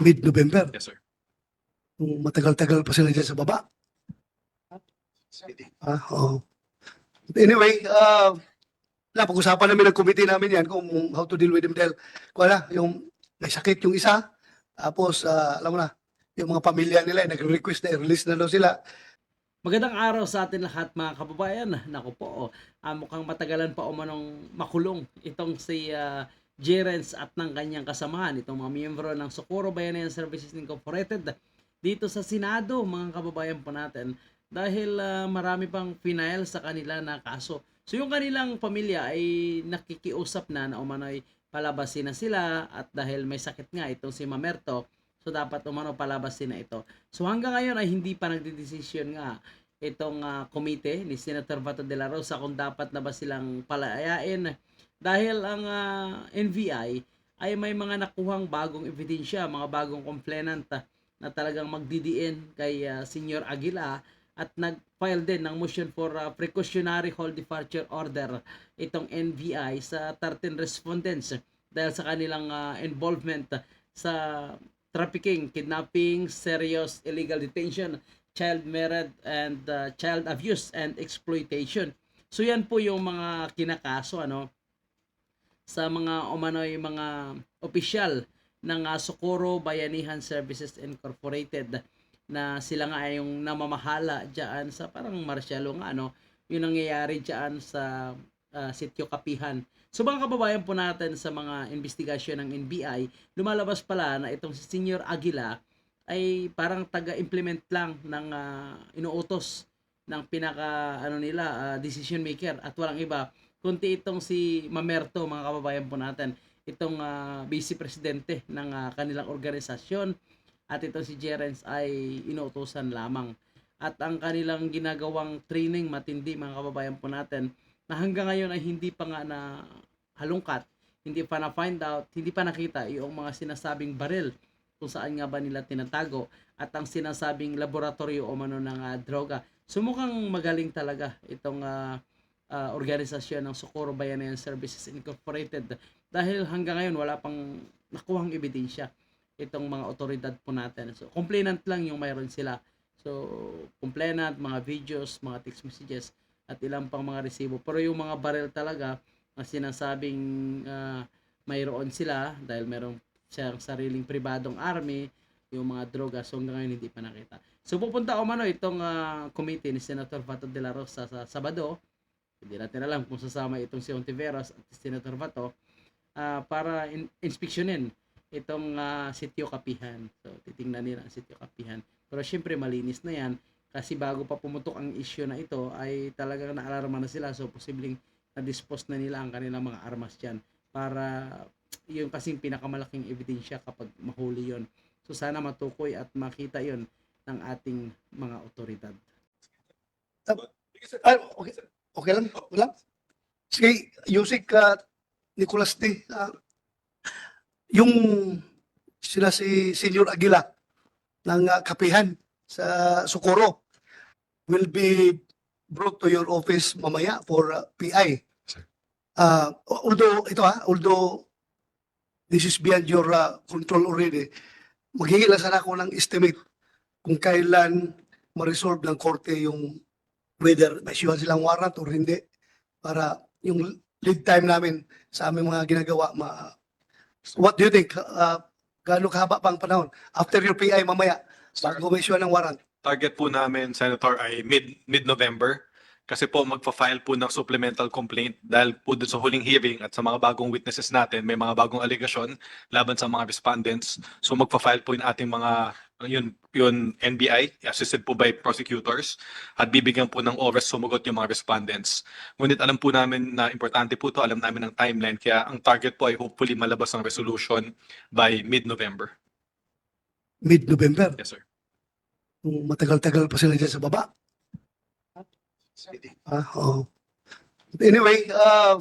mid-November. Yes, sir. Kung matagal-tagal pa sila dyan sa baba. Ah, oo. Anyway, uh, na, pag-usapan namin ng committee namin yan kung how to deal with them dahil, kung ano, yung may sakit yung isa, tapos, ah, alam mo na, yung mga pamilya nila, eh, nag-request na, release na daw sila. Magandang araw sa atin lahat mga kababayan. Naku po, oh, ah, mukhang matagalan pa umanong makulong itong si uh, Jerens at ng kanyang kasamahan, itong mga miyembro ng Socorro Bayanihan Services Incorporated dito sa Senado, mga kababayan po natin. Dahil ah, marami pang final sa kanila na kaso. So yung kanilang pamilya ay nakikiusap na na umano'y palabasin na sila at dahil may sakit nga itong si Mamerto, so dapat umano palabasin na ito. So hanggang ngayon ay hindi pa nagdidesisyon nga itong ah, komite ni Senator Bato de la Rosa kung dapat na ba silang palayain dahil ang ah, NVI ay may mga nakuhang bagong ebidensya, mga bagong complainant ah, na talagang magdidiin kay ah, Senior Aguila at nag-file din ng motion for ah, precautionary hold departure order itong NVI sa 13 respondents dahil sa kanilang ah, involvement sa trafficking, kidnapping, serious illegal detention, child marriage and uh, child abuse and exploitation. So yan po yung mga kinakaso ano sa mga umano'y mga opisyal ng uh, Socorro Bayanihan Services Incorporated na sila nga ay yung namamahala diyan sa parang marsyalo nga ano yung nangyayari diyan sa uh, Sitio Kapihan. So mga kababayan po natin sa mga investigasyon ng NBI, lumalabas pala na itong si Senior Aguila ay parang taga-implement lang ng ah, inuutos ng pinaka ano nila ah, decision maker at walang iba kundi itong si Mamerto mga kababayan po natin. Itong ah, vice presidente ng ah, kanilang organisasyon. At itong si Jerens ay inuutosan lamang. At ang kanilang ginagawang training matindi mga kababayan po natin na hanggang ngayon ay hindi pa nga na halungkat, hindi pa na find out, hindi pa nakita yung mga sinasabing baril kung saan nga ba nila tinatago at ang sinasabing laboratorio o mano ng ah, droga. So mukhang magaling talaga itong ah, ah, organisasyon ng Socorro Bayanihan Services Incorporated dahil hanggang ngayon wala pang nakuhang ebidensya itong mga otoridad po natin. So complainant lang yung mayroon sila. So complainant, mga videos, mga text messages at ilang pang mga resibo. Pero yung mga baril talaga na sinasabing ah, mayroon sila dahil merong siyang sariling pribadong army, yung mga droga, so hanggang ngayon hindi pa nakita. So pupunta o mano itong ah, committee ni Senator Bato de la Rosa sa Sabado, hindi natin alam kung sasama itong si Ontiveros at si Senator Bato, ah, para in- inspeksyonin itong ah, sitio Kapihan. So titingnan nila ang sitio Kapihan. Pero syempre malinis na yan kasi bago pa pumutok ang issue na ito ay talagang naalarma na sila so posibleng na-dispose na nila ang kanilang mga armas dyan para yung kasing pinakamalaking ebidensya kapag mahuli yon. So sana matukoy at makita yon ng ating mga otoridad. Ah, okay, okay lang, wala. Sige, Yusik uh, Nicolas D. ah, yung sila si Senior Aguila ng ah, kapihan sa Socorro will be brought to your office mamaya for ah, PI. Uh, although, ito ha, although this is beyond your ah, control already, maghingi lang sana ako ng estimate kung kailan ma-resolve ng korte yung whether may siya silang warrant or hindi para yung lead time namin sa aming mga ginagawa ma What do you think? Uh, gaano kahaba pang panahon? After your PI mamaya, bago may issue ng warrant. Target po namin, Senator, ay mid, mid-November. Kasi po magpa-file po ng supplemental complaint dahil po dun sa huling hearing at sa mga bagong witnesses natin, may mga bagong allegation laban sa mga respondents. So magpa-file po yung ating mga yun, yun NBI, assisted po by prosecutors, at bibigyan po ng oras sumagot yung mga respondents. Ngunit alam po namin na importante po to, alam namin ang timeline, kaya ang target po ay hopefully malabas ang resolution by mid-November. Mid-November. Yes, sir. Matagal-tagal pa sila dyan sa baba. Ah, oo. Anyway, uh,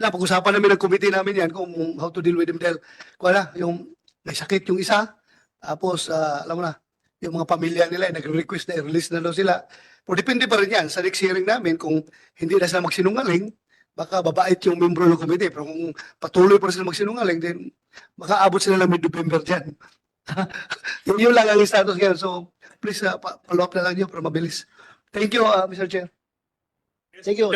na, pag-usapan namin ng committee namin yan kung how to deal with them dahil kung ano, yung may sakit yung isa, tapos, ah, alam mo na, yung mga pamilya nila, eh, nag-request na, release na daw sila. Pero depende pa rin yan sa next hearing namin kung hindi na sila magsinungaling, baka babait yung membro ng committee. Pero kung patuloy pa rin sila magsinungaling, then makaabot sila ng mid-November dyan. yun, yun lang ang status ngayon. So, please, uh, pa- follow up na lang nyo para mabilis. Thank you, uh, Mr. Chair. Thank you.